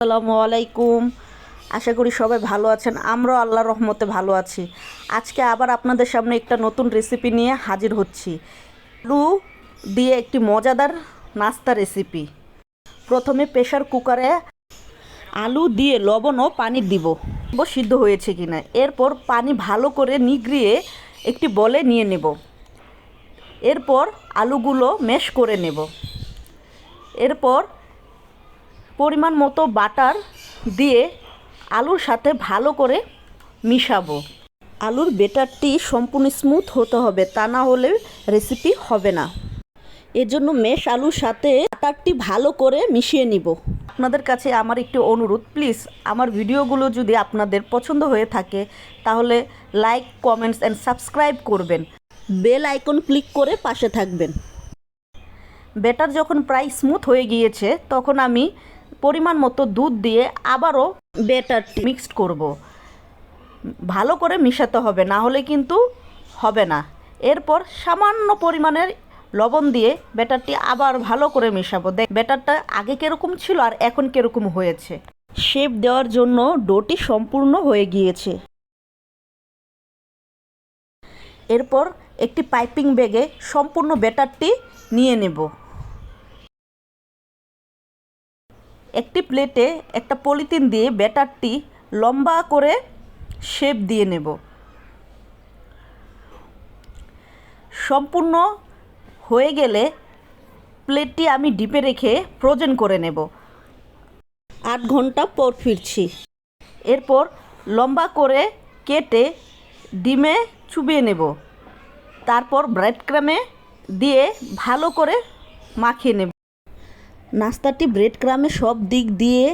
আসসালামু আলাইকুম। আশা করি সবাই ভালো আছেন, আমরাও আল্লাহর রহমতে ভালো আছি। আজকে আবার আপনাদের সামনে একটা নতুন রেসিপি নিয়ে হাজির হচ্ছি। আলু দিয়ে একটি মজাদার নাস্তা রেসিপি প্রথমে প্রেশার কুকারে আলু দিয়ে লবণ ও পানি দিব। সিদ্ধ হয়েছে কিনা। এরপর পানি ভালো করে নিগড়িয়ে একটি বলে নিয়ে নেব। এরপর আলুগুলো ম্যাশ করে নেব। এরপর পরিমাণ মতো বাটার দিয়ে আলুর সাথে ভালো করে মিশাবো। আলুর বেটারটি সম্পূর্ণ স্মুথ হতে হবে, তা না হলে রেসিপি হবে না। এজন্য মেশ আলুর সাথে বাটারটি ভালো করে মিশিয়ে নিব। আপনাদের কাছে আমার একটি অনুরোধ প্লিজ আমার ভিডিওগুলো যদি আপনাদের পছন্দ হয়ে থাকে, তাহলে লাইক কমেন্টস অ্যান্ড সাবস্ক্রাইব করবেন। বেল আইকন ক্লিক করে পাশে থাকবেন। ব্যাটার যখন প্রায় স্মুথ হয়ে গিয়েছে, তখন আমি পরিমাণ মতো দুধ দিয়ে আবারও ব্যাটারটি মিক্সড করব। ভালো করে মিশাতে হবে, না হলে কিন্তু হবে না। এরপর সামান্য পরিমাণের লবণ দিয়ে ব্যাটারটি আবার ভালো করে মেশাবো। দেখ ব্যাটারটা আগে কীরকম ছিল আর এখন কীরকম হয়েছে। শেপ দেওয়ার জন্য ডোটি সম্পূর্ণ হয়ে গিয়েছে। এরপর একটি পাইপিং ব্যাগে সম্পূর্ণ ব্যাটারটি নিয়ে নেব। একটি প্লেটে একটা পলিথিন দিয়ে ব্যাটারটি লম্বা করে শেপ দিয়ে নেব। সম্পূর্ণ হয়ে গেলে প্লেটটি আমি ডিপে রেখে ফ্রোজেন করে নেব। আট ঘণ্টা পর ফিরছি। এরপর লম্বা করে কেটে ডিমে চুবিয়ে নেব। তারপর ব্রেড ক্রামে দিয়ে ভালো করে মাখিয়ে নেব। নাস্তাটি ব্রেড ক্রামে সব দিক দিয়ে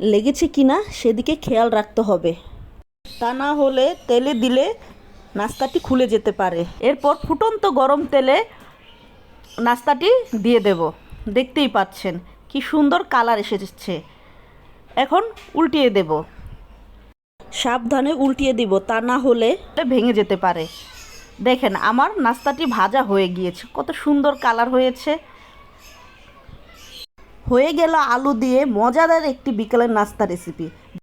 লেগেছে কিনা সেদিকে খেয়াল রাখতে হবে। তা না হলে তেলে দিলে নাস্তাটি খুলে যেতে পারে। এরপর ফুটন্ত গরম তেলে নাস্তাটি দিয়ে দেব। দেখতেই পাচ্ছেন, কি সুন্দর কালার এসেছে। এখন উল্টিয়ে দেব। সাবধানে উল্টিয়ে দিব, তা না হলে ভেঙে যেতে পারে। দেখেন, আমার নাস্তাটি ভাজা হয়ে গিয়েছে। কত সুন্দর কালার হয়েছে। হয়ে গেল আলু দিয়ে মজাদার একটি বিকেলের নাস্তা রেসিপি